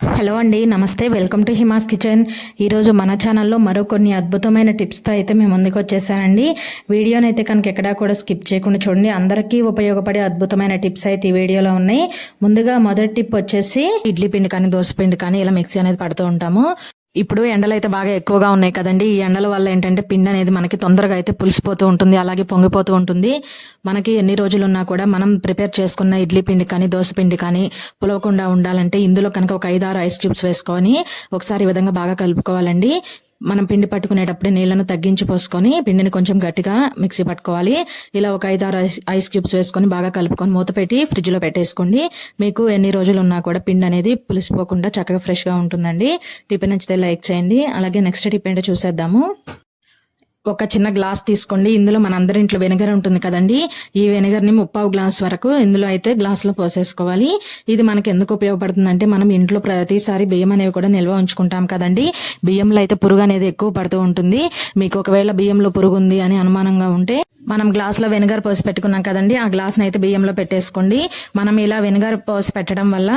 Hello అండి నమస్తే. Welcome to Hima's kitchen. ఈరోజు మన ఛానల్లో మరో కొన్ని అద్భుతమైన టిప్స్తో అయితే మేము ముందుకు వచ్చేసానండి. వీడియోని అయితే కనుక ఎక్కడా కూడా స్కిప్ చేయకుండా చూడండి. అందరికీ ఉపయోగపడే అద్భుతమైన టిప్స్ అయితే ఈ వీడియోలో ఉన్నాయి. ముందుగా మొదటి టిప్ వచ్చేసి ఇడ్లీ పిండి కానీ దోశ పిండి కానీ ఇలా మిక్సీ అనేది పడుతూ ఉంటాము. ఇప్పుడు ఎండలు అయితే బాగా ఎక్కువగా ఉన్నాయి కదండి. ఈ ఎండల వల్ల ఏంటంటే పిండి అనేది మనకి తొందరగా అయితే పులిసిపోతూ ఉంటుంది అలాగే పొంగిపోతూ ఉంటుంది. మనకి ఎన్ని రోజులు ఉన్నా కూడా మనం ప్రిపేర్ చేసుకున్న ఇడ్లీ పిండి కానీ దోశ పిండి కానీ పులవకుండా ఉండాలంటే ఇందులో కనుక ఒక ఐదారు ఐస్ క్యూబ్స్ వేసుకొని ఒకసారి ఈ విధంగా బాగా కలుపుకోవాలండి. మనం పిండి పట్టుకునేటప్పుడే నీళ్ళను తగ్గించి పోసుకొని పిండిని కొంచెం గట్టిగా మిక్సీ పట్టుకోవాలి. ఇలా ఒక ఐదు ఐస్ ఐస్ క్యూబ్స్ వేసుకొని బాగా కలుపుకొని మూత పెట్టి ఫ్రిడ్జ్లో పెట్టేసుకోండి. మీకు ఎన్ని రోజులు ఉన్నా కూడా పిండి అనేది పులిసిపోకుండా చక్కగా ఫ్రెష్గా ఉంటుందండి. టిఫిన్ నచ్చితే లైక్ చేయండి. అలాగే నెక్స్ట్ టిఫిన్ చూసేద్దాము. ఒక చిన్న గ్లాస్ తీసుకోండి. ఇందులో మన అందరి ఇంట్లో వెనిగర్ ఉంటుంది కదండి. ఈ వెనిగర్ని ముప్పావు గ్లాస్ వరకు ఇందులో అయితే గ్లాసులో పోసేసుకోవాలి. ఇది మనకి ఎందుకు ఉపయోగపడుతుందంటే మనం ఇంట్లో ప్రతిసారి బియ్యం అనేవి కూడా నిల్వ ఉంచుకుంటాం కదండి. బియ్యంలో అయితే పురుగు అనేది ఎక్కువ పడుతూ ఉంటుంది. మీకు ఒకవేళ బియ్యంలో పురుగు ఉంది అని అనుమానంగా ఉంటే మనం గ్లాస్లో వెనగర్ వెనిగర్ పోసి పెట్టుకున్నాం కదండి. ఆ గ్లాస్ని అయితే బియ్యంలో పెట్టేసుకోండి. మనం ఇలా వెనిగర్ పోసి పెట్టడం వల్ల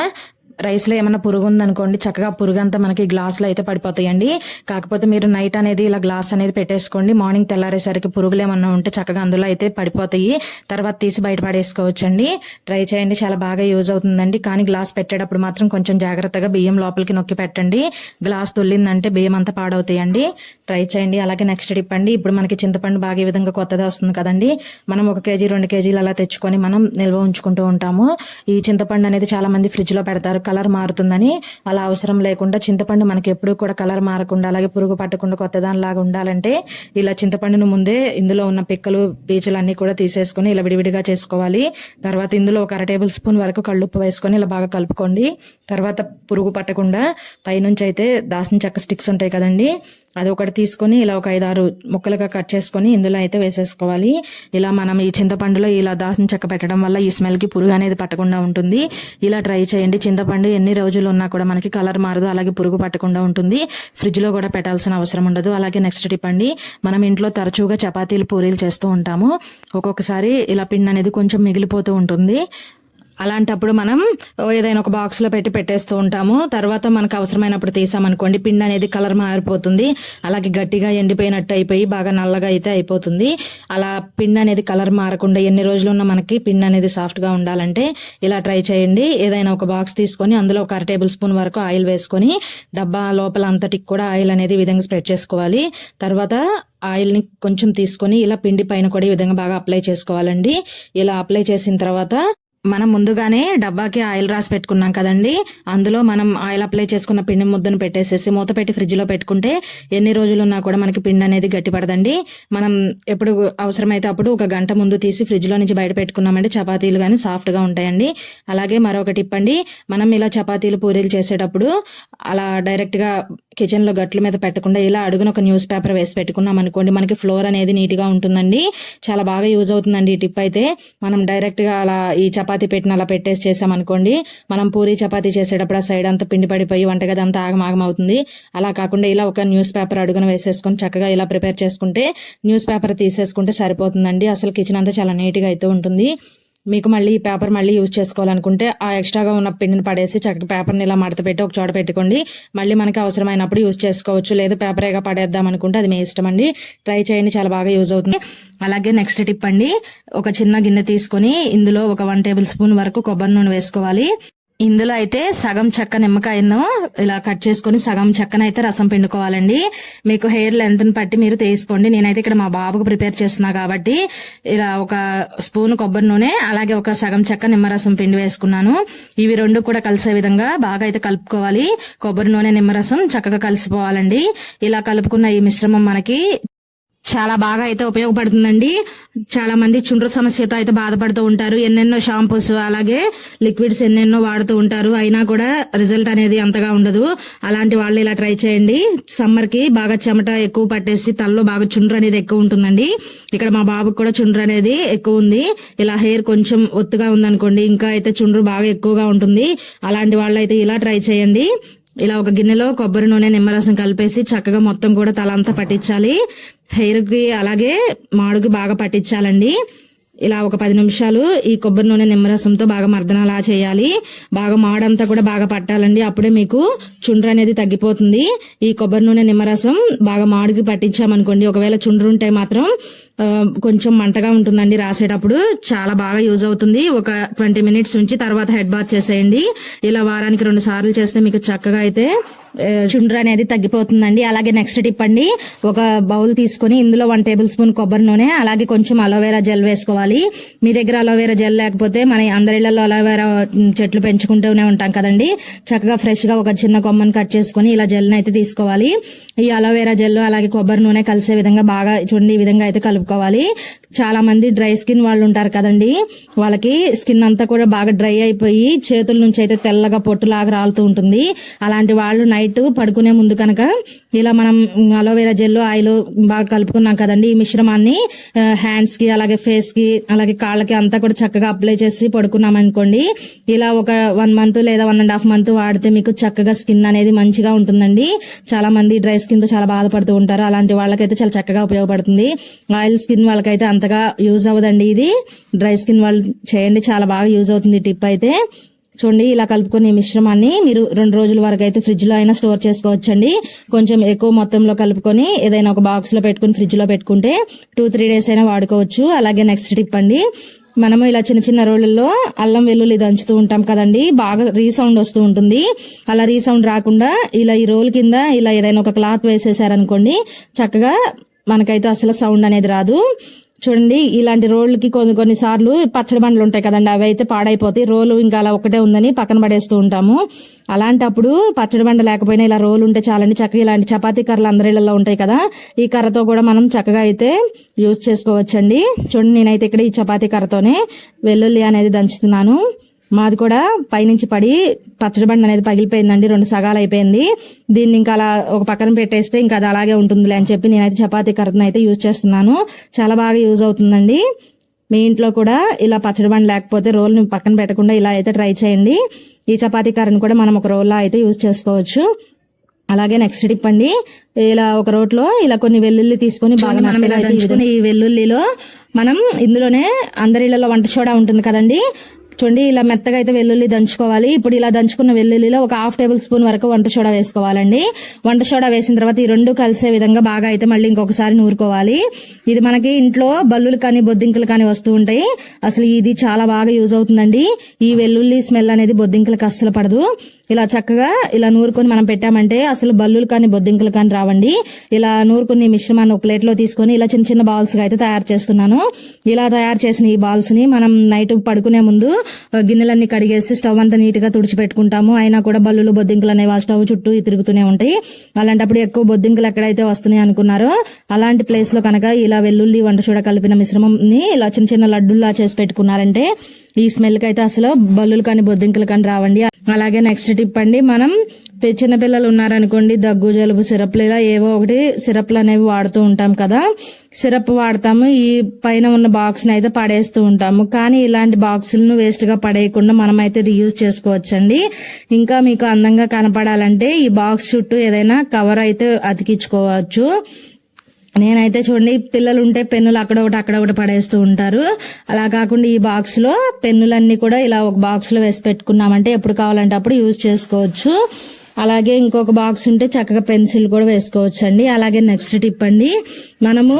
రైస్లో ఏమైనా పురుగు ఉందనుకోండి చక్కగా పురుగు అంతా మనకి గ్లాస్లో అయితే పడిపోతాయండి. కాకపోతే మీరు నైట్ అనేది ఇలా గ్లాస్ అనేది పెట్టేసుకోండి. మార్నింగ్ తెల్లారేసరికి పురుగులు ఏమన్నా ఉంటే చక్కగా అందులో అయితే పడిపోతాయి. తర్వాత తీసి బయట పడేసుకోవచ్చండి. ట్రై చేయండి చాలా బాగా యూజ్ అవుతుందండి. కానీ గ్లాస్ పెట్టేటప్పుడు మాత్రం కొంచెం జాగ్రత్తగా బియ్యం లోపలికి నొక్కి పెట్టండి. గ్లాస్ తొల్లిందంటే బియ్యం అంతా పాడవుతాయండి. ట్రై చేయండి. అలాగే నెక్స్ట్ టిప్ అండి ఇప్పుడు మనకి చింతపండు బాగా ఈ విధంగా కొత్తగా వస్తుంది కదండి. మనం ఒక కేజీ రెండు కేజీలు అలా తెచ్చుకొని మనం నిల్వ ఉంచుకుంటూ ఉంటాము. ఈ చింతపండు అనేది చాలా మంది ఫ్రిడ్జ్లో పెడతారు కలర్ మారుతుందని అలా అవసరం లేకుండా చింతపండు మనకి ఎప్పుడు కూడా కలర్ మారకుండా అలాగే పురుగు పట్టకుండా కొత్త దానిలాగా ఉండాలంటే ఇలా చింతపండును ముందే ఇందులో ఉన్న పిక్కలు పీచులు అన్ని కూడా తీసేసుకొని ఇలా విడివిడిగా చేసుకోవాలి. తర్వాత ఇందులో ఒక అర టేబుల్ స్పూన్ వరకు కళ్ళుప్పు వేసుకొని ఇలా బాగా కలుపుకోండి. తర్వాత పురుగు పట్టకుండా పైనుంచి అయితే దాసిన చెక్క స్టిక్స్ ఉంటాయి కదండి అది ఒకటి తీసుకొని ఇలా ఒక ఐదారు ముక్కలుగా కట్ చేసుకొని ఇందులో అయితే వేసేసుకోవాలి. ఇలా మనం ఈ చింతపండులో ఇలా దాసిన చెక్క పెట్టడం వల్ల ఈ స్మెల్కి పురుగు అనేది పట్టకుండా ఉంటుంది. ఇలా ట్రై చేయండి. చింతపండు ఎన్ని రోజులు ఉన్నా కూడా మనకి కలర్ మారదు అలాగే పురుగు పట్టకుండా ఉంటుంది. ఫ్రిడ్జ్లో కూడా పెట్టాల్సిన అవసరం ఉండదు. అలాగే నెక్స్ట్ టిప్ అండి మనం ఇంట్లో తరచుగా చపాతీలు పూరీలు చేస్తూ ఉంటాము. ఒక్కొక్కసారి ఇలా పిండి అనేది కొంచెం మిగిలిపోతూ ఉంటుంది. అలాంటప్పుడు మనం ఏదైనా ఒక బాక్స్లో పెట్టి పెట్టేస్తూ ఉంటాము. తర్వాత మనకు అవసరమైనప్పుడు తీసామనుకోండి పిండి అనేది కలర్ మారిపోతుంది. అలాగే గట్టిగా ఎండిపోయినట్టు అయిపోయి బాగా నల్లగా అయితే అయిపోతుంది. అలా పిండి అనేది కలర్ మారకుండా ఎన్ని రోజులు ఉన్న మనకి పిండి అనేది సాఫ్ట్గా ఉండాలంటే ఇలా ట్రై చేయండి. ఏదైనా ఒక బాక్స్ తీసుకొని అందులో ఒక అర టేబుల్ స్పూన్ వరకు ఆయిల్ వేసుకొని డబ్బా లోపల అంతటికి కూడా ఆయిల్ అనేది విధంగా స్ప్రెడ్ చేసుకోవాలి. తర్వాత ఆయిల్ని కొంచెం తీసుకొని ఇలా పిండి పైన కూడా ఈ విధంగా బాగా అప్లై చేసుకోవాలండి. ఇలా అప్లై చేసిన తర్వాత మనం ముందుగానే డబ్బాకి ఆయిల్ రాసి పెట్టుకున్నాం కదండి. అందులో మనం ఆయిల్ అప్లై చేసుకున్న పిండి ముద్దను పెట్టేసేసి మూత పెట్టి ఫ్రిడ్జ్లో పెట్టుకుంటే ఎన్ని రోజులు ఉన్నా కూడా మనకి పిండి అనేది గట్టిపడదండి. మనం ఎప్పుడు అవసరమైతే అప్పుడు ఒక గంట ముందు తీసి ఫ్రిడ్జ్లో నుంచి బయట పెట్టుకున్నామంటే చపాతీలు కానీ సాఫ్ట్గా ఉంటాయండి. అలాగే మరొక టిప్ అండి మనం ఇలా చపాతీలు పూరీలు చేసేటప్పుడు అలా డైరెక్ట్గా కిచెన్లో కిచెన్లో గట్ల మీద పెట్టకుండా ఇలా అడుగున ఒక న్యూస్ పేపర్ వేసి పెట్టుకున్నాం అనుకోండి మనకి ఫ్లోర్ అనేది నీట్గా ఉంటుందండి. చాలా బాగా యూజ్ అవుతుందండి ఈ టిప్ అయితే. మనం డైరెక్ట్గా అలా ఈ చపాతీ పెట్టిన అలా పెట్టేసి చేసామనుకోండి మనం పూరి చపాతీ చేసేటప్పుడు ఆ సైడ్ అంతా పిండి పడిపోయి వంటగది అంతా ఆగమాగం అవుతుంది. అలా కాకుండా ఇలా ఒక న్యూస్ పేపర్ అడుగున వేసేసుకొని చక్కగా ఇలా ప్రిపేర్ చేసుకుంటే న్యూస్ పేపర్ తీసేసుకుంటే సరిపోతుందండి. అసలు కిచెన్ అంతా చాలా నీట్గా అయితే ఉంటుంది. మీకు మళ్ళీ ఈ పేపర్ మళ్ళీ యూజ్ చేసుకోవాలనుకుంటే ఆ ఎక్స్ట్రాగా ఉన్న పిండిని పడేసి చక్కగా పేపర్ని ఇలా మడత పెట్టి ఒక చోట పెట్టుకోండి. మళ్ళీ మనకి అవసరమైనప్పుడు యూజ్ చేసుకోవచ్చు. లేదు పేపరేగా పడేద్దాం అనుకుంటే అది మీ ఇష్టం అండి. ట్రై చేయండి చాలా బాగా యూజ్ అవుతుంది. అలాగే నెక్స్ట్ టిప్ అండి. ఒక చిన్న గిన్నె తీసుకొని ఇందులో ఒక వన్ టేబుల్ స్పూన్ వరకు కొబ్బరి నూనె వేసుకోవాలి. ఇందులో అయితే సగం చెక్క నిమ్మకాయను ఇలా కట్ చేసుకొని సగం చెక్కన అయితే రసం పిండుకోవాలండి. మీకు హెయిర్ లెంత్ బట్టి మీరు తీసుకోండి. నేనైతే ఇక్కడ మా బాబుకు ప్రిపేర్ చేస్తున్నా కాబట్టి ఇలా ఒక స్పూన్ కొబ్బరి నూనె అలాగే ఒక సగం చెక్క నిమ్మరసం పిండి వేసుకున్నాను. ఇవి రెండు కూడా కలిసే విధంగా బాగా అయితే కలుపుకోవాలి. కొబ్బరి నూనె నిమ్మరసం చక్కగా కలిసిపోవాలండి. ఇలా కలుపుకున్న ఈ మిశ్రమం మనకి చాలా బాగా అయితే ఉపయోగపడుతుందండి. చాలా మంది చుండ్రు సమస్యతో అయితే బాధపడుతూ ఉంటారు. ఎన్నెన్నో షాంపూస్ అలాగే లిక్విడ్స్ ఎన్నెన్నో వాడుతూ ఉంటారు. అయినా కూడా రిజల్ట్ అనేది అంతగా ఉండదు. అలాంటి వాళ్ళు ఇలా ట్రై చేయండి. సమ్మర్కి బాగా చెమట ఎక్కువ పట్టేసి తలలో బాగా చుండ్రు అనేది ఎక్కువ ఉంటుందండి. ఇక్కడ మా బాబుకి కూడా చుండ్రు అనేది ఎక్కువ ఉంది. ఇలా హెయిర్ కొంచెం ఒత్తుగా ఉందనుకోండి ఇంకా అయితే చుండ్రు బాగా ఎక్కువగా ఉంటుంది. అలాంటి వాళ్ళు అయితే ఇలా ట్రై చేయండి. ఇలా ఒక గిన్నెలో కొబ్బరి నూనె నిమ్మరసం కలిపేసి చక్కగా మొత్తం కూడా తల అంతా పట్టించాలి. హెయిర్కి అలాగే మాడుకి బాగా పట్టించాలండి. ఇలా ఒక పది నిమిషాలు ఈ కొబ్బరి నూనె నిమ్మరసంతో బాగా మర్దనలా చేయాలి. బాగా మాడంతా కూడా బాగా పట్టాలండి. అప్పుడే మీకు చుండ్రు అనేది తగ్గిపోతుంది. ఈ కొబ్బరి నూనె నిమ్మరసం బాగా మాడుకి పట్టించామనుకోండి ఒకవేళ చుండ్రు ఉంటే మాత్రం కొంచెం మంటగా ఉంటుందండి రాసేటప్పుడు. చాలా బాగా యూజ్ అవుతుంది. ఒక ట్వంటీ మినిట్స్ ఉంచి తర్వాత హెడ్ బాత్ చేసేయండి. ఇలా వారానికి రెండు సార్లు చేస్తే మీకు చక్కగా అయితే ఆ, చుండ్రు అనేది తగ్గిపోతుందండి. అలాగే నెక్స్ట్ టిప్ అండి ఒక బౌల్ తీసుకొని ఇందులో వన్ టేబుల్ స్పూన్ కొబ్బరి నూనె అలాగే కొంచెం అలోవెరా జెల్ వేసుకోవాలి. మీ దగ్గర అలోవెరా జెల్ లేకపోతే మన అందరిళ్ళలో అలోవెరా చెట్లు పెంచుకుంటూనే ఉంటాం కదండి. చక్కగా ఫ్రెష్గా ఒక చిన్న కొమ్మను కట్ చేసుకొని ఇలా జెల్ని అయితే తీసుకోవాలి. ఈ అలోవెరా జెల్ అలాగే కొబ్బరి నూనె కలిసే విధంగా బాగా చూడండి ఈ విధంగా అయితే కలుపుకోవాలి చాలా మంది డ్రై స్కిన్ వాళ్ళు ఉంటారు కదండి. వాళ్ళకి స్కిన్ అంతా కూడా బాగా డ్రై అయిపోయి చేతుల నుంచి అయితే తెల్లగా పొట్టులాగా రాలుతూ ఉంటుంది. అలాంటి వాళ్ళు నైట్ పడుకునే ముందు కనుక ఇలా మనం అలోవెరా జెల్ ఆయిల్ బాగా కలుపుకున్నాం కదండి. ఈ మిశ్రమాన్ని హ్యాండ్స్కి అలాగే ఫేస్కి అలాగే కాళ్ళకి అంతా కూడా చక్కగా అప్లై చేసి పడుకున్నాం అనుకోండి. ఇలా ఒక వన్ మంత్ లేదా వన్ అండ్ హాఫ్ మంత్ వాడితే మీకు చక్కగా స్కిన్ అనేది మంచిగా ఉంటుందండి. చాలా మంది డ్రై స్కిన్తో చాలా బాధపడుతూ ఉంటారు. అలాంటి వాళ్ళకైతే చాలా చక్కగా ఉపయోగపడుతుంది. ఆయిల్ స్కిన్ వాళ్ళకైతే అంతగా యూజ్ అవ్వదండి ఇది. డ్రై స్కిన్ వాళ్ళు చేయండి చాలా బాగా యూజ్ అవుతుంది టిప్ అయితే. చూడండి ఇలా కలుపుకొని ఈ మిశ్రమాన్ని మీరు రెండు రోజుల వరకు అయితే ఫ్రిడ్జ్లో అయినా స్టోర్ చేసుకోవచ్చండి. కొంచెం ఎక్కువ మొత్తంలో కలుపుకొని ఏదైనా ఒక బాక్స్లో పెట్టుకుని ఫ్రిడ్జ్లో పెట్టుకుంటే టూ త్రీ డేస్ అయినా వాడుకోవచ్చు. అలాగే నెక్స్ట్ టిప్ అండి మనము ఇలా చిన్న చిన్న రోళ్ళల్లో అల్లం వెల్లుల్లి దంచుతూ ఉంటాం కదండి బాగా రీసౌండ్ వస్తూ ఉంటుంది. అలా రీసౌండ్ రాకుండా ఇలా ఈ రోల్ కింద ఇలా ఏదైనా ఒక క్లాత్ వేసేసారనుకోండి చక్కగా మనకైతే అసలు సౌండ్ అనేది రాదు. చూడండి ఇలాంటి రోళ్ళకి కొన్ని కొన్ని సార్లు పచ్చడి బండ్లు ఉంటాయి కదండి అవి అయితే పాడైపోతాయి. రోలు ఇంకా అలా ఒకటే ఉందని పక్కన పడేస్తూ ఉంటాము. అలాంటప్పుడు పచ్చడి బండ లేకపోయినా ఇలా రోలు ఉంటే చాలండి. చక్కగా ఇలాంటి చపాతీ కర్రలు అందరిళ్ళలో ఉంటాయి కదా ఈ కర్రతో కూడా మనం చక్కగా అయితే యూజ్ చేసుకోవచ్చండి. చూడండి నేనైతే ఇక్కడ ఈ చపాతీ కర్రతోనే వెల్లుల్లి అనేది దంచుతున్నాను. మాది కూడా పైనుంచి పడి పచ్చడి బండి అనేది పగిలిపోయిందండి రెండు సగాలు అయిపోయింది. దీన్ని ఇంకా అలా ఒక పక్కన పెట్టేస్తే ఇంకా అది అలాగే ఉంటుందిలే అని చెప్పి నేనైతే చపాతీ కర్రను అయితే యూజ్ చేస్తున్నాను. చాలా బాగా యూజ్ అవుతుందండి. మీ ఇంట్లో కూడా ఇలా పచ్చడి బండి లేకపోతే రోల్ని పక్కన పెట్టకుండా ఇలా అయితే ట్రై చేయండి. ఈ చపాతీ కర్రను కూడా మనం ఒక రోల్లో అయితే యూజ్ చేసుకోవచ్చు. అలాగే నెక్స్ట్ టిప్ అండి. ఇలా ఒక రోట్లో ఇలా కొన్ని వెల్లుల్లి తీసుకొని బాగా మనం ఈ వెల్లుల్లిలో మనం ఇందులోనే అందరిళ్ళలో వంట సోడా ఉంటుంది కదండి. చూడండి ఇలా మెత్తగా అయితే వెల్లుల్లి దంచుకోవాలి. ఇప్పుడు ఇలా దంచుకున్న వెల్లుల్లిలో ఒక హాఫ్ టేబుల్ స్పూన్ వరకు వంట సోడా వేసుకోవాలండి. వంట సోడా వేసిన తర్వాత ఈ రెండు కలిసే విధంగా బాగా అయితే మళ్ళీ ఇంకొకసారి నూరుకోవాలి. ఇది మనకి ఇంట్లో బల్లులు కానీ బొద్దింకలు కానీ వస్తూ ఉంటాయి. అసలు ఇది చాలా బాగా యూజ్ అవుతుందండి. ఈ వెల్లుల్లి స్మెల్ అనేది బొద్దింకలకు అస్సలు పడదు. ఇలా చక్కగా ఇలా నూరుకొని మనం పెట్టామంటే అసలు బల్లులు కానీ బొద్దింకలు కానీ రావండి. ఇలా నూరుకుని మిశ్రమాన్ని ఒక ప్లేట్లో తీసుకొని ఇలా చిన్న చిన్న బాల్స్గా అయితే తయారు చేస్తున్నాను. ఇలా తయారు చేసిన ఈ బాల్స్ని మనం నైట్ పడుకునే ముందు గిన్నెలన్నీ కడిగేసి స్టవ్ అంతా నీట్గా తుడిచి పెట్టుకుంటాము అయినా కూడా బల్లులు బొద్దింకలు అనేవి ఆ స్టవ్ చుట్టూ తిరుగుతూనే ఉంటాయి. అలాంటప్పుడు ఎక్కువ బొద్దింకలు ఎక్కడైతే వస్తున్నాయి అనుకున్నారో అలాంటి ప్లేస్లో కనుక ఇలా వెల్లుల్లి వంట చూడ కలిపిన మిశ్రమం ని ఇలా చిన్న చిన్న లడ్డుల్లా చేసి పెట్టుకున్నారంటే ఈ స్మెల్కి అయితే అసలు బల్లులు కానీ బొద్దింకలు కానీ రావండి. అలాగే నెక్స్ట్ టిప్ అండి మనం పె- చిన్నపిల్లలు ఉన్నారనుకోండి దగ్గు జలుబు సిరప్లు ఇలా ఏవో ఒకటి సిరప్లు అనేవి వాడుతూ ఉంటాం కదా. సిరప్ వాడతాము ఈ పైన ఉన్న బాక్స్ని అయితే పడేస్తూ ఉంటాము. కానీ ఇలాంటి బాక్సులను వేస్ట్గా పడేయకుండా మనం అయితే రీయూజ్ చేసుకోవచ్చండి. ఇంకా మీకు అందంగా కనపడాలంటే ఈ బాక్స్ చుట్టూ ఏదైనా కవర్ అయితే అతికించుకోవచ్చు. నేనైతే చూడండి పిల్లలు ఉంటే పెన్నులు అక్కడ ఒకటి అక్కడ ఒకటి పడేస్తూ ఉంటారు. అలా కాకుండా ఈ బాక్స్లో పెన్నులన్నీ కూడా ఇలా ఒక బాక్స్లో వేసి పెట్టుకున్నామంటే ఎప్పుడు కావాలంటే అప్పుడు యూజ్ చేసుకోవచ్చు. అలాగే ఇంకొక బాక్స్ ఉంటే చక్కగా పెన్సిల్ కూడా వేసుకోవచ్చు అండి అలాగే నెక్స్ట్ టిప్ అండి మనము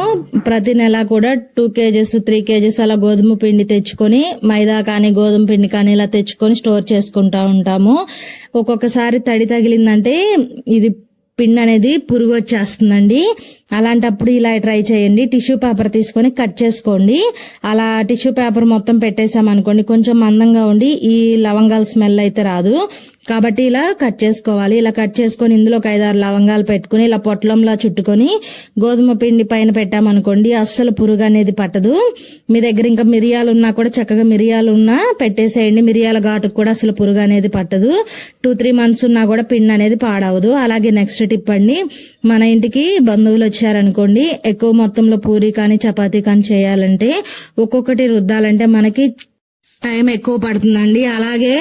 ప్రతి నెల కూడా టూ కేజెస్ త్రీ కేజెస్ అలా గోధుమ పిండి తెచ్చుకొని మైదా కానీ గోధుమ పిండి కానీ ఇలా తెచ్చుకొని స్టోర్ చేసుకుంటా ఉంటాము. ఒక్కొక్కసారి తడి తగిలిందంటే ఇది పిండి అనేది పురుగు వచ్చేస్తుందండి. అలాంటప్పుడు ఇలా ట్రై చేయండి. టిష్యూ పేపర్ తీసుకొని కట్ చేసుకోండి. అలా టిష్యూ పేపర్ మొత్తం పెట్టేసాం అనుకోండి. కొంచెం మందంగా ఉండి ఈ లవంగాల స్మెల్ అయితే రాదు. కాబట్టి ఇలా కట్ చేసుకోవాలి. ఇలా కట్ చేసుకొని ఇందులో ఒక ఐదారు లవంగాలు పెట్టుకుని ఇలా పొట్లంలా చుట్టుకొని గోధుమ పిండి పైన పెట్టామనుకోండి అస్సలు పురుగు అనేది పట్టదు. మీ దగ్గర ఇంకా మిరియాలు ఉన్నా కూడా చక్కగా మిరియాలు ఉన్నా పెట్టేసేయండి. మిరియాల ఘాటుకు కూడా అసలు పురుగు అనేది పట్టదు. టూ త్రీ మంత్స్ ఉన్నా కూడా పిండి అనేది పాడవదు. అలాగే నెక్స్ట్ టిప్ అండి మన ఇంటికి బంధువులు వచ్చి వచ్చారనుకోండి ఎక్కువ మొత్తంలో పూరి కానీ చపాతీ కానీ చేయాలంటే ఒక్కొక్కటి రుద్దాలంటే మనకి టైం ఎక్కువ పడుతుందండి. అలాగే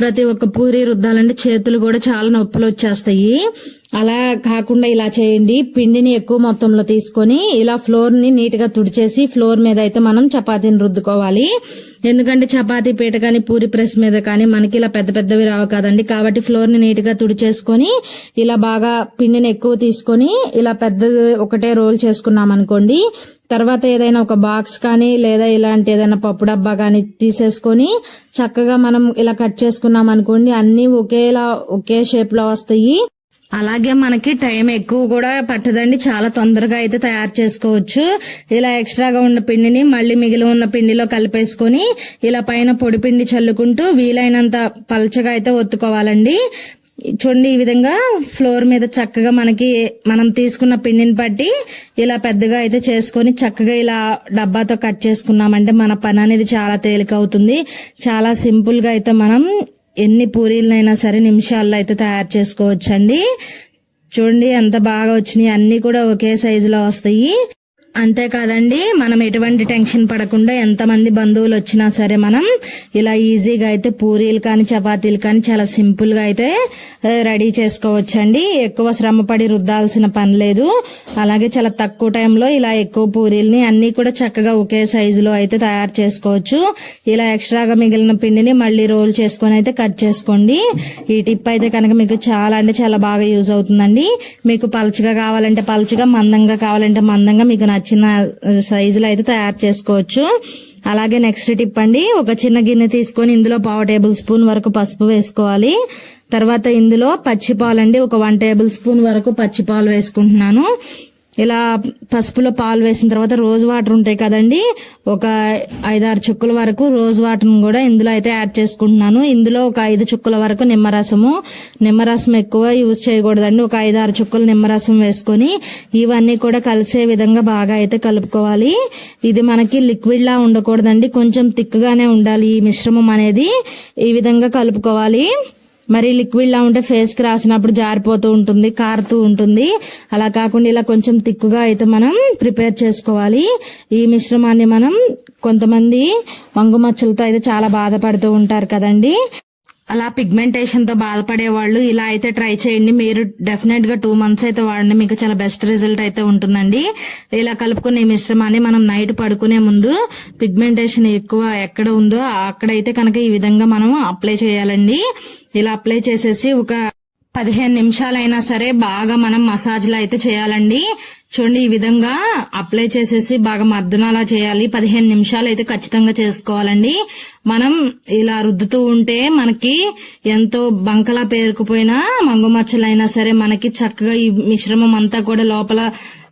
ప్రతి ఒక్క పూరి రుద్దాలంటే చేతులు కూడా చాలా నొప్పులు వచ్చేస్తాయి. అలా కాకుండా ఇలా చేయండి. పిండిని ఎక్కువ మొత్తంలో తీసుకొని ఇలా ఫ్లోర్ని నీట్గా తుడిచేసి ఫ్లోర్ మీద అయితే మనం చపాతీని రుద్దుకోవాలి. ఎందుకంటే చపాతీ పీట కానీ పూరి ప్రెస్ మీద కానీ మనకి ఇలా పెద్ద పెద్దవి రావు కదండి. కాబట్టి ఫ్లోర్ని నీట్గా తుడిచేసుకొని ఇలా బాగా పిండిని ఎక్కువ తీసుకొని ఇలా పెద్ద ఒకటే రోల్ చేసుకున్నాం అనుకోండి తర్వాత ఏదైనా ఒక బాక్స్ కానీ లేదా ఇలాంటి ఏదైనా పప్పు డబ్బా కానీ తీసేసుకొని చక్కగా మనం ఇలా కట్ చేసుకున్నాం అనుకోండి అన్ని ఒకేలా ఒకే షేప్లో వస్తాయి. అలాగే మనకి టైం ఎక్కువ కూడా పట్టదండి. చాలా తొందరగా అయితే తయారు చేసుకోవచ్చు. ఇలా ఎక్స్ట్రాగా ఉన్న పిండిని మళ్ళీ మిగిలి ఉన్న పిండిలో కలిపేసుకొని ఇలా పైన పొడి పిండి చల్లుకుంటూ వీలైనంత పలచగా అయితే ఒత్తుకోవాలండి. చూడండి ఈ విధంగా ఫ్లోర్ మీద చక్కగా మనకి మనం తీసుకున్న పిండిని బట్టి ఇలా పెద్దగా అయితే చేసుకొని చక్కగా ఇలా డబ్బాతో కట్ చేసుకున్నామంటే మన పని అనేది చాలా తేలిక అవుతుంది చాలా సింపుల్గా అయితే మనం ఎన్ని పూరీలనైనా సరే నిమిషాల్లో అయితే తయారు చేసుకోవచ్చండి. చూడండి ఎంత బాగా వచ్చినాయి. అన్నీ కూడా ఒకే సైజులో వస్తాయి. అంతేకాదండి మనం ఎటువంటి టెన్షన్ పడకుండా ఎంతమంది బంధువులు వచ్చినా సరే మనం ఇలా ఈజీగా అయితే పూరీలు కానీ చపాతీలు కానీ చాలా సింపుల్గా అయితే రెడీ చేసుకోవచ్చండి. ఎక్కువ శ్రమ పడి రుద్దాల్సిన పని లేదు. అలాగే చాలా తక్కువ టైంలో ఇలా ఎక్కువ పూరీల్ని అన్నీ కూడా చక్కగా ఒకే సైజులో అయితే తయారు చేసుకోవచ్చు. ఇలా ఎక్స్ట్రాగా మిగిలిన పిండిని మళ్ళీ రోల్ చేసుకొని అయితే కట్ చేసుకోండి. ఈ టిప్ అయితే కనుక మీకు చాలా అంటే చాలా బాగా యూజ్ అవుతుందండి. మీకు పలచగా కావాలంటే పలచగా మందంగా కావాలంటే మందంగా మీకు నచ్చిన సైజులో అయితే తయారు చేసుకోవచ్చు. అలాగే నెక్స్ట్ టిప్ అండి ఒక చిన్న గిన్నె తీసుకొని ఇందులో పావు టేబుల్ స్పూన్ వరకు పసుపు వేసుకోవాలి. తర్వాత ఇందులో పచ్చిపాలు అండి ఒక వన్ టేబుల్ స్పూన్ వరకు పచ్చిపాలు వేసుకుంటున్నాను. ఇలా పసుపులో పాలు వేసిన తర్వాత రోజ్ వాటర్ ఉంటాయి కదండి. ఒక ఐదారు చుక్కల వరకు రోజ్ వాటర్ని కూడా ఇందులో అయితే యాడ్ చేసుకుంటున్నాను. ఇందులో ఒక ఐదు చుక్కల వరకు నిమ్మరసము. నిమ్మరసం ఎక్కువ యూజ్ చేయకూడదండి. ఒక ఐదారు చుక్కలు నిమ్మరసం వేసుకొని ఇవన్నీ కూడా కలిసే విధంగా బాగా అయితే కలుపుకోవాలి. ఇది మనకి లిక్విడ్లా ఉండకూడదండి. కొంచెం తిక్కుగానే ఉండాలి ఈ మిశ్రమం అనేది. ఈ విధంగా కలుపుకోవాలి. మరి లిక్విడ్ లా ఉంటే ఫేస్కి రాసినప్పుడు జారిపోతూ ఉంటుంది కారుతూ ఉంటుంది. అలా కాకుండా ఇలా కొంచెం తిక్కుగా అయితే మనం ప్రిపేర్ చేసుకోవాలి. ఈ మిశ్రమాన్ని మనం కొంతమంది వంగు మచ్చలతో అయితే చాలా బాధపడుతూ ఉంటారు కదండి. అలా పిగ్మెంటేషన్తో బాధపడే వాళ్ళు ఇలా అయితే ట్రై చేయండి. మీరు డెఫినెట్గా టూ మంత్స్ అయితే వాడండి. మీకు చాలా బెస్ట్ రిజల్ట్ అయితే ఉంటుందండి. ఇలా కలుపుకునే మిశ్రమాన్ని మనం నైట్ పడుకునే ముందు పిగ్మెంటేషన్ ఎక్కువ ఎక్కడ ఉందో అక్కడైతే కనుక ఈ విధంగా మనం అప్లై చేయాలండి. ఇలా అప్లై చేసేసి ఒక పదిహేను నిమిషాలైనా సరే బాగా మనం మసాజ్లా అయితే చేయాలండి. చూడండి ఈ విధంగా అప్లై చేసేసి బాగా మర్దనలా చేయాలి. పదిహేను నిమిషాలు అయితే ఖచ్చితంగా చేసుకోవాలండి. మనం ఇలా రుద్దుతూ ఉంటే మనకి ఎంతో బంకలా పేరుకుపోయిన మంగుమచ్చలైనా సరే మనకి చక్కగా ఈ మిశ్రమం అంతా కూడా లోపల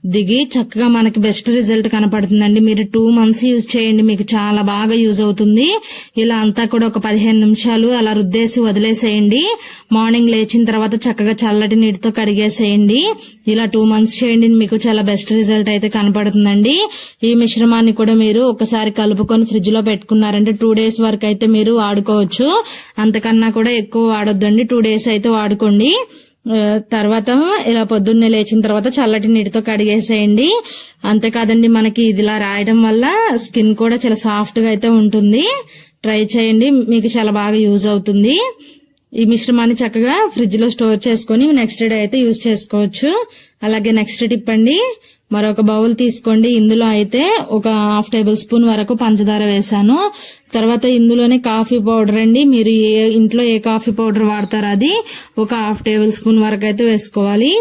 దిగి చక్కగా మనకి బెస్ట్ రిజల్ట్ కనపడుతుందండి. మీరు టూ మంత్స్ యూజ్ చేయండి. మీకు చాలా బాగా యూజ్ అవుతుంది. ఇలా అంతా కూడా ఒక పదిహేను నిమిషాలు అలా రుద్దేసి వదిలేసేయండి. మార్నింగ్ లేచిన తర్వాత చక్కగా చల్లటి నీటితో కడిగేసేయండి. ఇలా టూ మంత్స్ చేయండి. మీకు చాలా బెస్ట్ రిజల్ట్ అయితే కనపడుతుందండి. ఈ మిశ్రమాన్ని కూడా మీరు ఒకసారి కలుపుకొని ఫ్రిడ్జ్లో పెట్టుకున్నారంటే టూ డేస్ వరకు అయితే మీరు వాడుకోవచ్చు. అంతకన్నా కూడా ఎక్కువ వాడొద్దండి. టూ డేస్ అయితే వాడుకోండి. తర్వాత ఇలా పొద్దున్నే లేచిన తర్వాత చల్లటి నీటితో కడిగేసేయండి. అంతేకాదండి మనకి ఇదిలా రాయడం వల్ల స్కిన్ కూడా చాలా సాఫ్ట్గా అయితే ఉంటుంది. ట్రై చేయండి మీకు చాలా బాగా యూజ్ అవుతుంది. ఈ మిశ్రమాన్ని చక్కగా ఫ్రిడ్జ్లో స్టోర్ చేసుకొని నెక్స్ట్ డే అయితే యూజ్ చేసుకోవచ్చు. అలాగే నెక్స్ట్ టిప్ అండి మరొక బౌల్ తీసుకోండి. ఇందులో అయితే ఒక హాఫ్ టేబుల్ స్పూన్ వరకు పంచదార వేసాను తర్వాత ఇందులోనే కాఫీ పౌడర్ అండి. మీరు ఏ ఇంట్లో ఏ కాఫీ పౌడర్ వాడతారో అది ఒక హాఫ్ టేబుల్ స్పూన్ వరకు అయితే వేసుకోవాలి.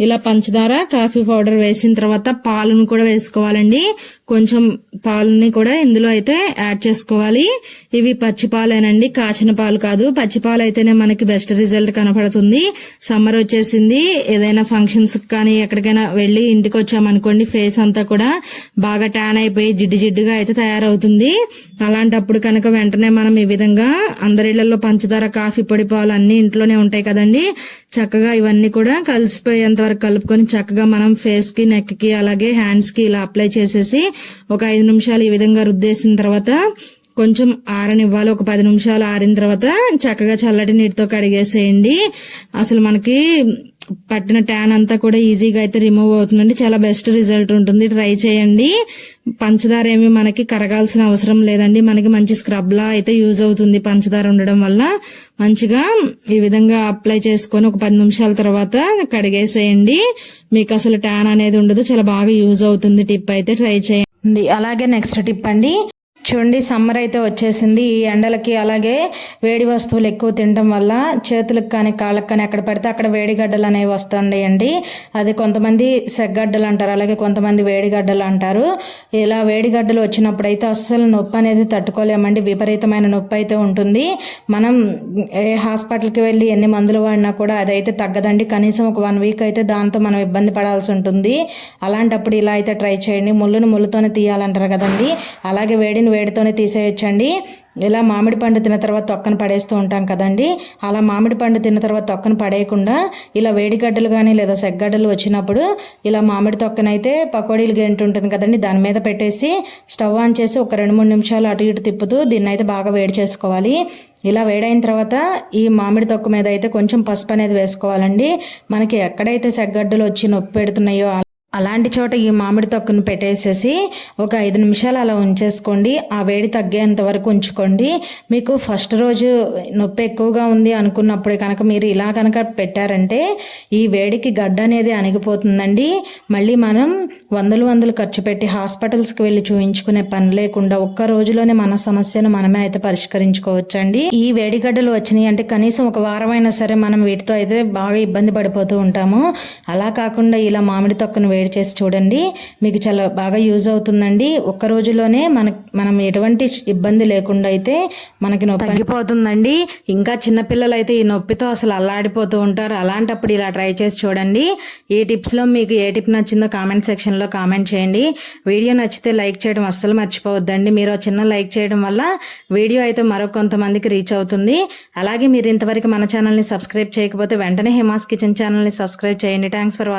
ఇలా పంచదార కాఫీ పౌడర్ వేసిన తర్వాత పాలను కూడా వేసుకోవాలండి. కొంచెం పాలని కూడా ఇందులో అయితే యాడ్ చేసుకోవాలి. ఇవి పచ్చి పాలేనండి. కాచిన పాలు కాదు. పచ్చి పాలు అయితేనే మనకి బెస్ట్ రిజల్ట్ కనపడుతుంది. సమ్మర్ వచ్చేసింది. ఏదైనా ఫంక్షన్స్ కానీ ఎక్కడికైనా వెళ్ళి ఇంటికి వచ్చామనుకోండి ఫేస్ అంతా కూడా బాగా ట్యాన్ అయిపోయి జిడ్డు జిడ్డుగా అయితే తయారవుతుంది. అలాంటప్పుడు కనుక వెంటనే మనం ఈ విధంగా అందరిళ్ళలో పంచదార కాఫీ పొడి పాలు అన్ని ఇంట్లోనే ఉంటాయి కదండి. చక్కగా ఇవన్నీ కూడా కలిసిపోయేంత వరకు కలుపుకొని చక్కగా మనం ఫేస్కి నెక్కి అలాగే హ్యాండ్స్కి ఇలా అప్లై చేసేసి ఒక ఐదు నిమిషాలు ఈ విధంగా రుద్దేసిన తర్వాత కొంచెం ఆరనివ్వాలి. ఒక పది నిమిషాలు ఆరిన తర్వాత చక్కగా చల్లటి నీటితో కడిగేసేయండి. అసలు మనకి పట్టిన ట్యాన్ అంతా కూడా ఈజీగా అయితే రిమూవ్ అవుతుందండి. చాలా బెస్ట్ రిజల్ట్ ఉంటుంది. ట్రై చేయండి. పంచదార ఏమి మనకి కరగాల్సిన అవసరం లేదండి. మనకి మంచి స్క్రబ్లా అయితే యూజ్ అవుతుంది పంచదార ఉండడం వల్ల. మంచిగా ఈ విధంగా అప్లై చేసుకొని ఒక పది నిమిషాల తర్వాత కడిగేసేయండి. మీకు అసలు ట్యాన్ అనేది ఉండదు. చాలా బాగా యూజ్ అవుతుంది టిప్ అయితే. ట్రై చేయండి. అలాగే నెక్స్ట్ టిప్ అండి. చూడండి సమ్మర్ అయితే వచ్చేసింది. ఈ ఎండలకి అలాగే వేడి వస్తువులు ఎక్కువ తినడం వల్ల చేతులకు కానీ కాళ్ళకి కానీ ఎక్కడ పడితే అక్కడ వేడిగడ్డలు అనేవి వస్తుండేయండి అది కొంతమంది సెగ్గడ్డలు అంటారు అలాగే కొంతమంది వేడిగడ్డలు అంటారు. ఇలా వేడిగడ్డలు వచ్చినప్పుడు అయితే అస్సలు నొప్పి అనేది తట్టుకోలేమండి. విపరీతమైన నొప్పి అయితే ఉంటుంది. మనం ఏ హాస్పిటల్కి వెళ్ళి ఎన్ని మందులు వాడినా కూడా అదైతే తగ్గదండి. కనీసం ఒక వన్ వీక్ అయితే దాంతో మనం ఇబ్బంది పడాల్సి ఉంటుంది. అలాంటప్పుడు ఇలా అయితే ట్రై చేయండి. ముళ్ళును ముళ్ళుతోనే తీయాలంటారు కదండి. అలాగే వేడిని వేడితోనే తీసేయచ్చండి. ఇలా మామిడి పండు తిన్న తర్వాత తొక్కను పడేస్తూ ఉంటాం కదండి. అలా మామిడి పండు తిన్న తర్వాత తొక్కను పడేయకుండా ఇలా వేడిగడ్డలు కానీ లేదా సెగ్గడ్డలు వచ్చినప్పుడు ఇలా మామిడి తొక్కనైతే పకోడీలు గంట ఉంటుంది కదండి. దాని మీద పెట్టేసి స్టవ్ ఆన్ చేసి ఒక రెండు మూడు నిమిషాలు అటు ఇటు తిప్పుతూ దీన్ని అయితే బాగా వేడి చేసుకోవాలి. ఇలా వేడైన తర్వాత ఈ మామిడి తొక్క మీద అయితే కొంచెం పసుపు అనేది వేసుకోవాలండి. మనకి ఎక్కడైతే సెగ్గడ్డలు వచ్చి నొప్పి పెడుతున్నాయో అలాంటి చోట ఈ మామిడి తొక్కును పెట్టేసేసి ఒక ఐదు నిమిషాలు అలా ఉంచేసుకోండి. ఆ వేడి తగ్గేంత వరకు ఉంచుకోండి. మీకు ఫస్ట్ రోజు నొప్పి ఎక్కువగా ఉంది అనుకున్నప్పుడు కనుక మీరు ఇలా కనుక పెట్టారంటే ఈ వేడికి గడ్డ అనేది అణిగిపోతుందండి. మళ్ళీ మనం వందలు వందలు ఖర్చు పెట్టి హాస్పిటల్స్కి వెళ్ళి చూయించుకునే పని లేకుండా ఒక్క రోజులోనే మన సమస్యను మనమే అయితే పరిష్కరించుకోవచ్చండి. ఈ వేడి గడ్డలు వచ్చినాయి అంటే కనీసం ఒక వారమైనా సరే మనం వీటితో అయితే బాగా ఇబ్బంది పడిపోతూ ఉంటాము. అలా కాకుండా ఇలా మామిడి తొక్కను వేడి చేసి చూడండి. మీకు చాలా బాగా యూజ్ అవుతుందండి. ఒక్క రోజులోనే మన మనం ఎటువంటి ఇబ్బంది లేకుండా అయితే మనకి నొప్పి తగ్గిపోతుందండి. ఇంకా చిన్నపిల్లలు అయితే ఈ నొప్పితో అసలు అల్లాడిపోతూ ఉంటారు. అలాంటప్పుడు ఇలా ట్రై చేసి చూడండి. ఈ టిప్స్లో మీకు ఏ టిప్ నచ్చిందో కామెంట్ సెక్షన్లో కామెంట్ చేయండి. వీడియో నచ్చితే లైక్ చేయడం అస్సలు మర్చిపోవద్దండి. మీరు ఆ చిన్న లైక్ చేయడం వల్ల వీడియో అయితే మరో కొంతమందికి రీచ్ అవుతుంది. అలాగే మీరు ఇంతవరకు మన ఛానల్ని సబ్స్క్రైబ్ చేయకపోతే వెంటనే హిమాస్ కిచెన్ ఛానల్ని సబ్స్క్రైబ్ చేయండి. Thanks for watching